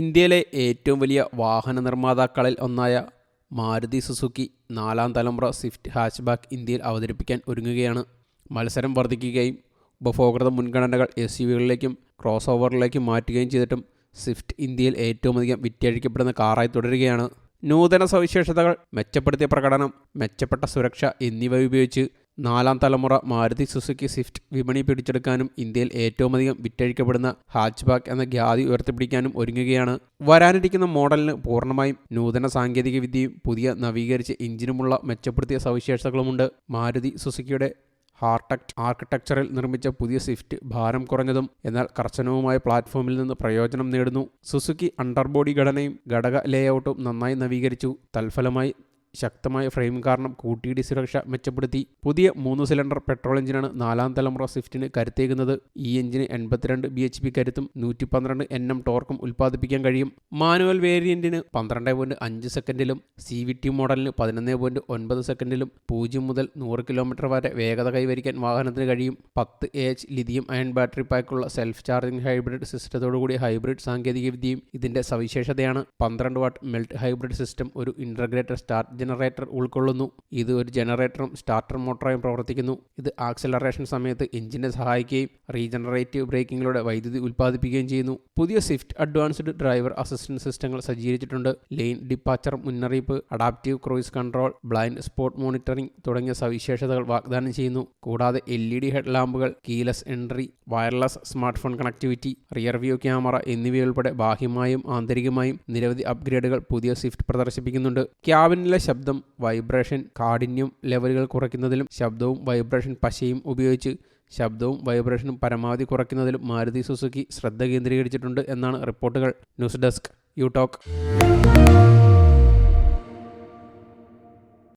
ഇന്ത്യയിലെ ഏറ്റവും വലിയ വാഹന നിർമ്മാതാക്കളിൽ ഒന്നായ മാരുതി സുസുക്കി നാലാം തലമുറ സ്വിഫ്റ്റ് ഹാച്ച്ബാക്ക് ഇന്ത്യയിൽ അവതരിപ്പിക്കാൻ ഒരുങ്ങുകയാണ്. മത്സരം വർദ്ധിക്കുകയും ഉപഭോക്തൃ മുൻഗണനകൾ എസ് യു വികളിലേക്കും ക്രോസ് ഓവറിലേക്കും മാറ്റുകയും ചെയ്തിട്ടും സ്വിഫ്റ്റ് ഇന്ത്യയിൽ ഏറ്റവും അധികം വിറ്റഴിക്കപ്പെടുന്ന കാറായി തുടരുകയാണ്. നൂതന സവിശേഷതകൾ മെച്ചപ്പെടുത്തിയ പ്രകടനം മെച്ചപ്പെട്ട സുരക്ഷ എന്നിവ ഉപയോഗിച്ച് നാലാം തലമുറ മാരുതി സുസുക്കി സ്വിഫ്റ്റ് വിപണി പിടിച്ചെടുക്കാനും ഇന്ത്യയിൽ ഏറ്റവും അധികം വിറ്റഴിക്കപ്പെടുന്ന ഹാച്ച്ബാക്ക് എന്ന ഖ്യാതി ഉയർത്തിപ്പിടിക്കാനും ഒരുങ്ങുകയാണ്. വരാനിരിക്കുന്ന മോഡലിന് പൂർണമായും നൂതന സാങ്കേതിക വിദ്യയും പുതിയ നവീകരിച്ച എഞ്ചിനുമുള്ള മെച്ചപ്പെടുത്തിയ സവിശേഷതകളുമുണ്ട്. മാരുതി സുസുക്കിയുടെ ഹാർട്ടക്ട് ആർക്കിടെക്ചറിൽ നിർമ്മിച്ച പുതിയ സ്വിഫ്റ്റ് ഭാരം കുറഞ്ഞതും എന്നാൽ കർശനവുമായ പ്ലാറ്റ്ഫോമിൽ നിന്ന് പ്രയോജനം നേടുന്നു. സുസുക്കി അണ്ടർബോഡി ഘടനയും ഘടക ലേഔട്ടും നന്നായി നവീകരിച്ചു. തൽഫലമായി ശക്തമായ ഫ്രെയിം കാരണം കൂട്ടിയിടി സുരക്ഷ മെച്ചപ്പെടുത്തി. പുതിയ മൂന്ന് സിലിണ്ടർ പെട്രോൾ എഞ്ചിനാണ് നാലാം തലമുറ സ്വിഫ്റ്റിന് കരുത്തേകുന്നത്. ഈ എഞ്ചിന് എൺപത്തിരണ്ട് ബി എച്ച് പി കരുത്തും നൂറ്റി പന്ത്രണ്ട് എൻ എം ടോർക്കും ഉൽപ്പാദിപ്പിക്കാൻ കഴിയും. മാനുവൽ വേരിയന്റിന് പന്ത്രണ്ട് പോയിന്റ് അഞ്ച് സെക്കൻഡിലും സി വി ടി മോഡലിന് പതിനൊന്ന് പോയിന്റ് ഒൻപത് സെക്കൻഡിലും പൂജ്യം മുതൽ നൂറ് കിലോമീറ്റർ വരെ വേഗത കൈവരിക്കാൻ വാഹനത്തിന് കഴിയും. പത്ത് എച്ച് ലിഥിയം അയൺ ബാറ്ററി പാക്കുള്ള സെൽഫ് ചാർജിംഗ് ഹൈബ്രിഡ് സിസ്റ്റത്തോടുകൂടി ഹൈബ്രിഡ് സാങ്കേതികവിദ്യയും ഇതിന്റെ സവിശേഷതയാണ്. പന്ത്രണ്ട് വാട്ട് മെൽറ്റ് ഹൈബ്രിഡ് സിസ്റ്റം ഒരു ഇന്റഗ്രേറ്റഡ് സ്റ്റാർട്ട് ജനറേറ്റർ ഉൾക്കൊള്ളുന്നു. ഇത് ഒരു ജനറേറ്ററും സ്റ്റാർട്ടർ മോട്ടറായും പ്രവർത്തിക്കുന്നു. ഇത് ആക്സലറേഷൻ സമയത്ത് എഞ്ചിനെ സഹായിക്കുകയും റീജനറേറ്റീവ് ബ്രേക്കിങ്ങിലൂടെ വൈദ്യുതി ഉൽപ്പാദിപ്പിക്കുകയും ചെയ്യുന്നു. പുതിയ സ്വിഫ്റ്റ് അഡ്വാൻസ്ഡ് ഡ്രൈവർ അസിസ്റ്റൻസ് സിസ്റ്റങ്ങൾ സജ്ജീകരിച്ചിട്ടുണ്ട്. ലെയിൻ ഡിപ്പാച്ചർ മുന്നറിയിപ്പ് adaptive cruise control blind spot monitoring തുടങ്ങിയ സവിശേഷതകൾ വാഗ്ദാനം ചെയ്യുന്നു. കൂടാതെ L E D head ലാമ്പുകൾ keyless entry wireless smart phone connectivity rear view camera എന്നിവയുൾപ്പെടെ ബാഹ്യമായും ആന്തരികമായും നിരവധി അപ്ഗ്രേഡുകൾ പുതിയ സ്വിഫ്റ്റ് പ്രദർശിപ്പിക്കുന്നുണ്ട്. ക്യാബിനിലെ ശബ്ദം വൈബ്രേഷൻ കാഠിന്യം ലെവലുകൾ കുറയ്ക്കുന്നതിലും ശബ്ദവും വൈബ്രേഷൻ പശയും ഉപയോഗിച്ച് ശബ്ദവും വൈബ്രേഷനും പരമാവധി കുറയ്ക്കുന്നതിലും മാരുതി സുസുക്കി ശ്രദ്ധ കേന്ദ്രീകരിച്ചിട്ടുണ്ട് എന്നാണ് റിപ്പോർട്ടുകൾ. News desk you talk